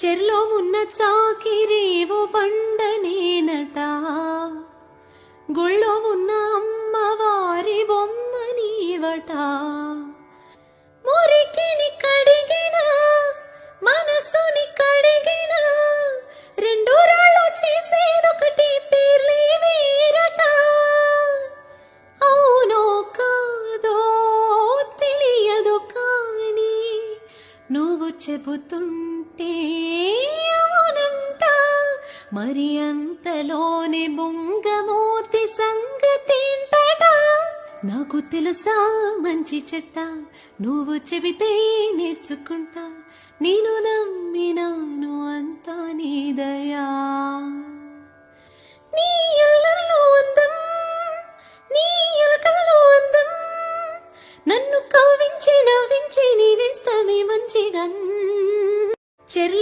చెర్లో ఉన్న చాకిరేవో పండనేనట. గుళ్ళో ఉన్న అమ్మవారి బొమ్మ నీవట. మురికిని కడిగిన మనసుని కడిగిన రెండు రాళ్ళు చేసేదొకటి పేర్లే వేరట. అవునో కాదో తెలియదు కానీ నువ్వు చెబుతుంటే మరి అంతలోనే బొంగమూర్తి సంగతేంటట? నాకు తెలుసా మంచి చెట్ట నువ్వు చెబితే నేర్చుకుంటా. నేను నమ్మినాను అంతా నీదయా నీ అల్లంలో అందం నీ ఎలకల్లో అందం. నన్ను కవ్వించి నవ్వించి నేనేస్తామే మంచిగా చెర్ల